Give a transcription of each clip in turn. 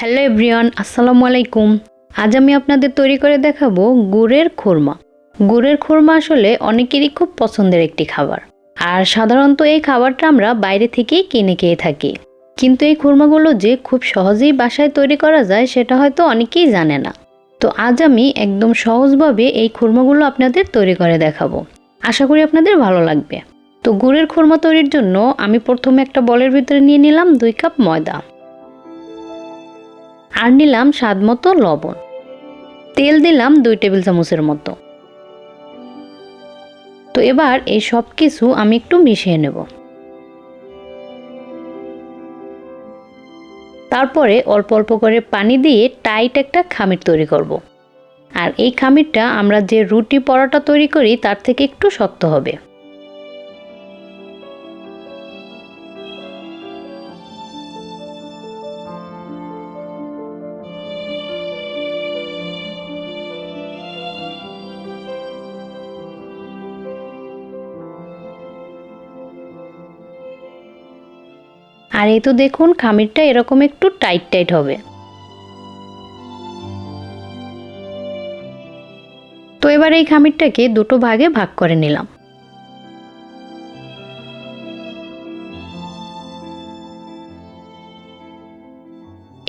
Hello everyone, আসসালামু আলাইকুম। আজ আমি আপনাদের তৈরি করে দেখাবো গুড়ের খুরমা। গুড়ের খুরমা আসলে অনেকেরই খুব পছন্দের একটি খাবার। আর সাধারণত এই খাবারটা আমরা বাইরে থেকেই কিনে খেয়ে থাকি। কিন্তু এই খুরমাগুলো যে খুব সহজেই বাসায় তৈরি করা যায়, সেটা হয়তো অনেকেই জানে না। তো আজ আমি একদম সহজভাবে এই খুরমাগুলো আপনাদের তৈরি করে দেখাবো। আশা করি আপনাদের ভালো লাগবে। তো গুড়ের খুরমা তৈরির জন্য আমি প্রথমে একটা বলের ভিতরে নিয়ে নিলাম দুই কাপ ময়দা। আর নিলাম স্বাদ মতো লবণ। তেল দিলাম দুই টেবিল চামচের মতো। তো এবার এই সব কিছু আমি একটু মিশিয়ে নেব। তারপরে অল্প অল্প করে পানি দিয়ে টাইট একটা খামির তৈরি করব। আর এই খামিরটা আমরা যে রুটি পরোটা তৈরি করি তার থেকে একটু শক্ত হবে। আর এই তো দেখুন, খামিরটা এরকম একটু টাইট টাইট হবে। তো এবার এই খামিরটাকে দুটো ভাগে ভাগ করে নিলাম।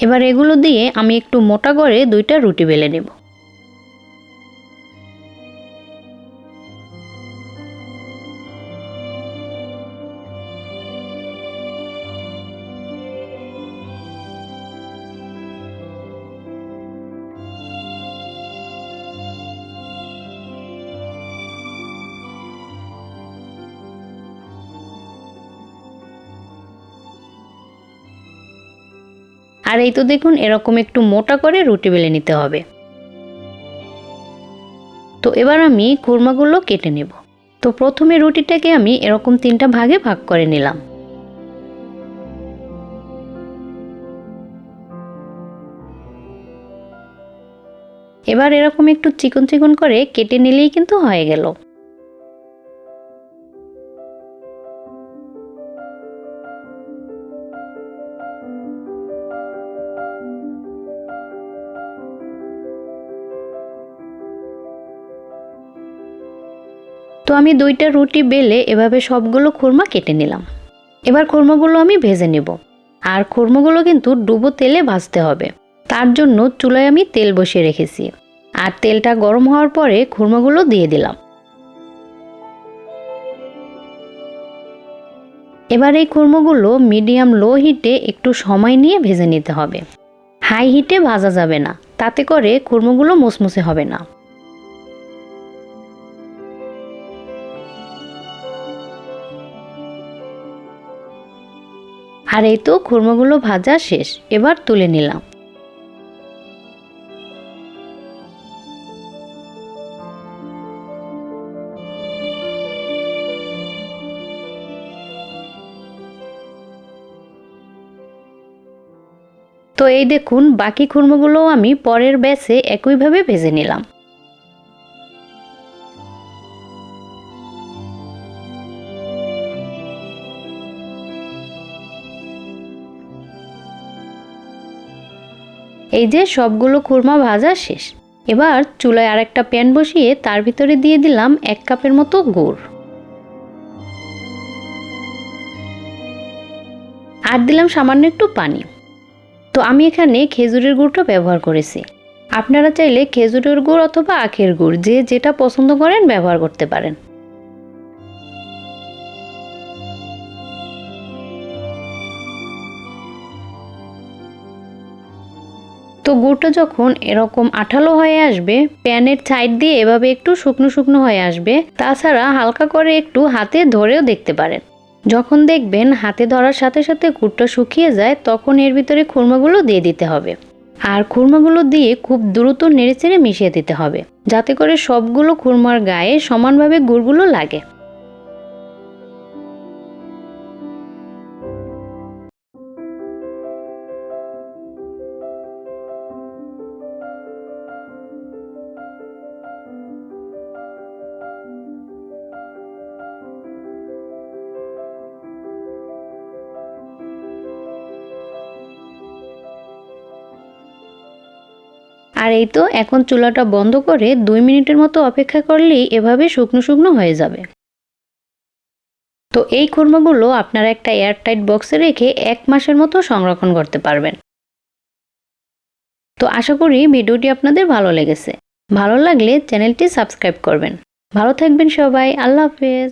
এবার এগুলো দিয়ে আমি একটু মোটা করে দুইটা রুটি বেলে নেব। আর এই তো দেখুন, এরকম একটু মোটা করে রুটি বেলে নিতে হবে। তো এবার আমি খুরমাগুলো কেটে নেব। তো প্রথমে রুটিটাকে আমি এরকম তিনটা ভাগে ভাগ করে নিলাম। এবার এরকম একটু চিকন চিকন করে কেটে নিলেই কিন্তু হয়ে গেল। তো আমি দুইটা রুটি বেলে এভাবে সবগুলো খুরমা কেটে নিলাম। এবার খুরমাগুলো আমি ভেজে নেব। আর খুরমাগুলো কিন্তু ডুবো তেলে ভাজতে হবে। তার জন্য চুলায় আমি তেল বসিয়ে রেখেছি। আর তেলটা গরম হওয়ার পরে খুরমাগুলো দিয়ে দিলাম। এবার এই খুরমাগুলো মিডিয়াম লো হিটে একটু সময় নিয়ে ভেজে নিতে হবে। হাই হিটে ভাজা যাবে না। তাতে করে খুরমাগুলো মুসমুসে হবে না। আর এই তো খুরমাগুলো ভাজা শেষ, এবার তুলে নিলাম। তো এই দেখুন, বাকি খুরমাগুলোও আমি পরের ব্যাচে একইভাবে ভেজে নিলাম। এই যে সবগুলো খুরমা ভাজা শেষ। এবার চুলায় আরেকটা প্যান বসিয়ে তার ভিতরে দিয়ে দিলাম এক কাপের মতো গুড়। আর দিলাম সামান্য একটু পানি। তো আমি এখানে খেজুরের গুড়টা ব্যবহার করেছি। আপনারা চাইলে খেজুরের গুড় অথবা আখের গুড় যে যেটা পছন্দ করেন ব্যবহার করতে পারেন। তো গুড়টা যখন এরকম আঠালো হয়ে আসবে, প্যানের সাইড দিয়ে এভাবে একটু শুকনো শুকনো হয়ে আসবে, তাছাড়া হালকা করে একটু হাতে ধরেও দেখতে পারেন। যখন দেখবেন হাতে ধরার সাথে সাথে গুড়টা শুকিয়ে যায়, তখন এর ভিতরে খুরমাগুলো দিয়ে দিতে হবে। আর খুরমাগুলো দিয়ে খুব দ্রুত নেড়েচেড়ে মিশিয়ে দিতে হবে, যাতে করে সবগুলো খুরমার গায়ে সমানভাবে গুড়গুলো লাগে। আর এই তো এখন চুলাটা বন্ধ করে দুই মিনিটের মতো অপেক্ষা করলেই এভাবে শুকনো শুকনো হয়ে যাবে। তো এই খুরমাগুলো আপনারা একটা এয়ারটাইট বক্সে রেখে এক মাসের মতো সংরক্ষণ করতে পারবেন। তো আশা করি ভিডিওটি আপনাদের ভালো লেগেছে। ভালো লাগলে চ্যানেলটি সাবস্ক্রাইব করবেন। ভালো থাকবেন সবাই। আল্লাহ হাফেজ।